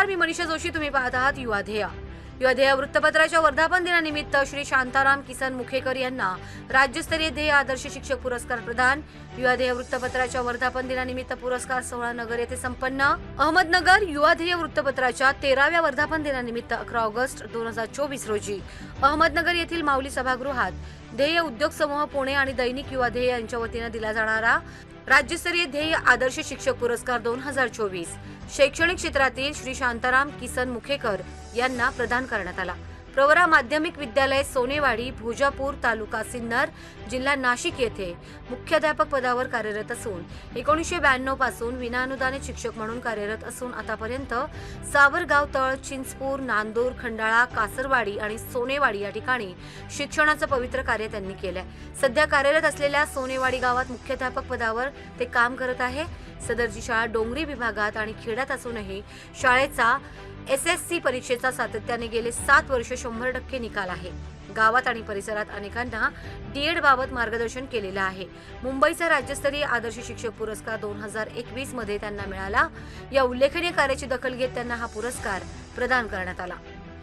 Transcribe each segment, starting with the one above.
नमस्कार मी मनीषा जोशी तुम्ही पाहत आहात युवाध्येय युवाध्येय वृत्तपत्राच्या वर्धापन दिनानिमित्त श्री शांताराम किसन मुखेकर यांना राज्यस्तरीय ध्येय आदर्श शिक्षक पुरस्कार प्रदान. युवाध्येय वृत्तपत्राच्या वर्धापन दिनानिमित्त पुरस्कार सोहळा नगर येथे संपन्न. अहमदनगर युवाध्येय वृत्तपत्राच्या तेराव्या वर्धापन दिनानिमित्त अकरा ऑगस्ट दोन हजार चोवीस रोजी अहमदनगर येथील माऊली सभागृहात ध्येय उद्योग समूह पुणे आणि दैनिक युवा ध्येय यांच्या वतीनं दिला जाणारा राज्यस्तरीय ध्येय आदर्श शिक्षक पुरस्कार दोन हजार चोवीस. शैक्षणिक क्षेत्रातील श्री शांताराम किसन मुखेकर यांना प्रदान करण्यात आला. प्रवरा माध्यमिक विद्यालय सोनेवाडी भोजापूर तालुका सिन्नर जिल्हा नाशिक येथे मुख्याध्यापक पदावर कार्यरत असून एकोणीसशे ब्याण्णवपासून विनाअनुदानित शिक्षक म्हणून कार्यरत असून आतापर्यंत सावरगाव तळ चिंचपूर नांदूर खंडाळा कासरवाडी आणि सोनेवाडी या ठिकाणी शिक्षणाचं पवित्र कार्य त्यांनी केलंय. सध्या कार्यरत असलेल्या सोनेवाडी गावात मुख्याध्यापक पदावर ते काम करत आहे. सदरची शाळा डोंगरी विभागात आणि खेड्यात असूनही शाळेचा एस एस सी परीक्षेचा सातत्याने गेले सात वर्ष शंभर टक्के निकाल आहे. गावात आणि परिसरात अनेकांना डीएड बाबत मार्गदर्शन केलेलं आहे. मुंबईचा राज्यस्तरीय आदर्श शिक्षक पुरस्कार दोन हजार एकवीसमध्ये त्यांना मिळाला. या उल्लेखनीय कार्याची दखल घेत त्यांना हा पुरस्कार प्रदान करण्यात आला.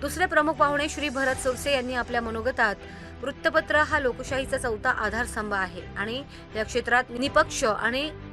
दुसरे प्रमुख पाहुणे श्री भरत सुरसे यांनी आपल्या मनोगतात वृत्तपत्र हा लोकशाहीचा चौथा आधारस्तंभ आहे. आणि या क्षेत्रात निपक्ष आणि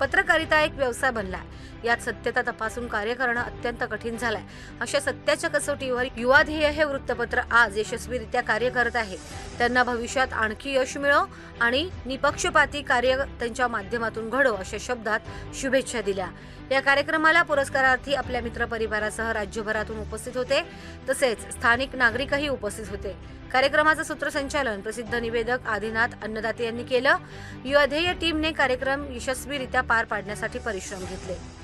पत्रकारिता एक व्यवसाय बनला यात सत्यता तपासून कार्य करणं अत्यंत कठीण झालंय. अशा सत्याच्या कसोटीवर युवा ध्येय हे वृत्तपत्र आज यशस्वीरित्या कार्य करत आहे. त्यांना भविष्यात आणखी यश मिळो आणि निपक्षपाती कार्य त्यांच्या माध्यमातून घडो अशा शब्दात शुभेच्छा दिल्या. या कार्यक्रमाला पुरस्कारार्थी आपल्या मित्रपरिवारासह राज्यभरातून उपस्थित होते. तसेच स्थानिक नागरिकही उपस्थित होते. कार्यक्रमाचं सूत्रसंचालन प्रसिद्ध निवेदक आदिनाथ अन्नदाते यांनी केलं. युवा टीमने कार्यक्रम यशस्वीरित्या पार पाडण्यासाठी परिश्रम घेतले.